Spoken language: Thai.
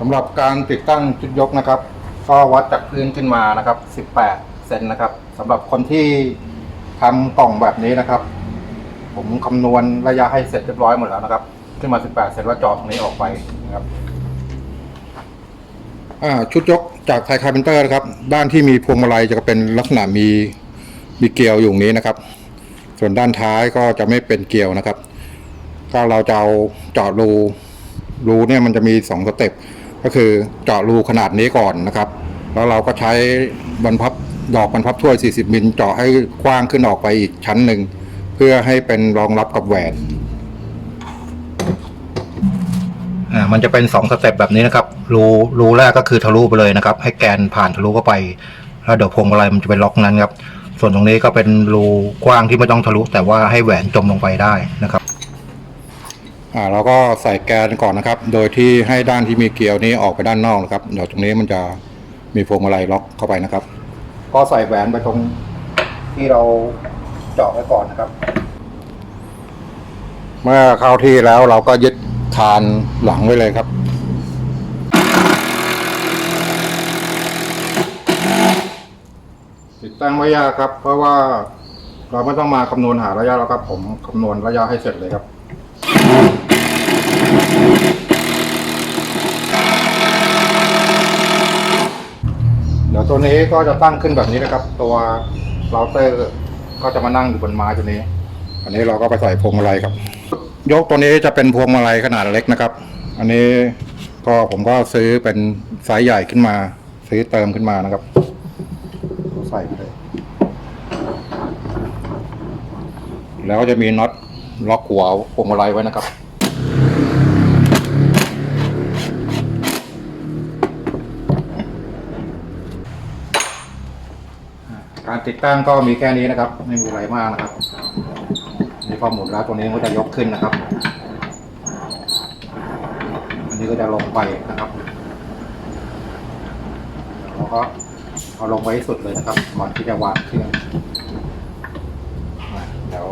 สำหรับการติดตั้งชุดยกนะครับ ก็วัดจากพื้นขึ้นมานะครับ 18 เซนนะครับสำหรับคนที่ทำกล่องแบบนี้นะครับ ผมคำนวณระยะให้เสร็จเรียบร้อยหมดแล้วนะครับ ขึ้นมา 18 เซนว่าจอตรงนี้ออกไปนะครับชุดยกจากไทยคาร์เพนเตอร์นะครับ ด้านที่มีพวงมาลัยจะเป็นลักษณะมีมีเกลียวอยู่ตรงนี้นะครับ ส่วนด้านท้ายก็จะไม่เป็นเกลียวนะครับ ก็เราจะเอาเจาะรูรูเนี่ยมันจะมีสองสเต็ป ก็คือเจาะรูขนาดนี้ก่อนนะครับ แล้วเราก็ใช้บรรพับดอกบรรพับถ้วย 40 มิลเจาะให้กว้างขึ้นออกไปอีกชั้นหนึ่ง เพื่อให้เป็นรองรับกับแหวนอ่ามันจะเป็นสองสเต็ปแบบนี้นะครับรูรูแรกก็คือทะลุไปเลยนะครับ ให้แกนผ่านทะลุเข้าไป แล้วเดี๋ยวพวงมาลัยมันจะเป็นล็อกนั้นครับ ส่วนตรงนี้ก็เป็นรูกว้างที่ไม่ต้องทะลุแต่ว่าให้แหวนจมลงไปได้นะครับ อ่าเราก็ใส่แกนก่อนนะครับ โดยที่ให้ด้านที่มีเกลียวนี้ออกไปด้านนอกนะครับ เดี๋ยวตรงนี้มันจะมีพวงมาลัยล็อกเข้าไปนะครับ ก็ใส่แหวนไปตรงที่เราเจาะไว้ก่อนนะครับ เมื่อเข้าที่แล้วเราก็ยึดคานหลังไว้เลยครับติดตั้งไม่ยากครับ เพราะว่าเราไม่ต้องมาคำนวณหาระยะแล้วครับ ผมคำนวณระยะให้เสร็จเลยครับ เดี๋ยวตัวนี้ก็จะตั้งขึ้นแบบนี้นะครับ ตัวเราเตอร์ก็จะมานั่งอยู่บนไม้ตัวนี้ อันนี้เราก็ไปใส่พวงมาลัยครับ ยกตัวนี้จะเป็นพวงมาลัยขนาดเล็กนะครับ อันนี้ก็ผมก็ซื้อเป็นไซส์ใหญ่ขึ้นมา ซื้อเติมขึ้นมานะครับ ใส่ไปแล้วจะมีน็อต ล็อกหัวพวงมาลัยไว้นะครับการติดตั้งก็มีแค่นี้นะครับ ไม่มีอะไรมากนะครับนี่พอมุนแล้วตัวนี้ก็จะยกขึ้นนะครับ อันนี้ก็จะลงไปนะครับเราก็เอาลงไว้สุดเลยนะครับก่อนที่จะวางเครื่องเดี๋ยว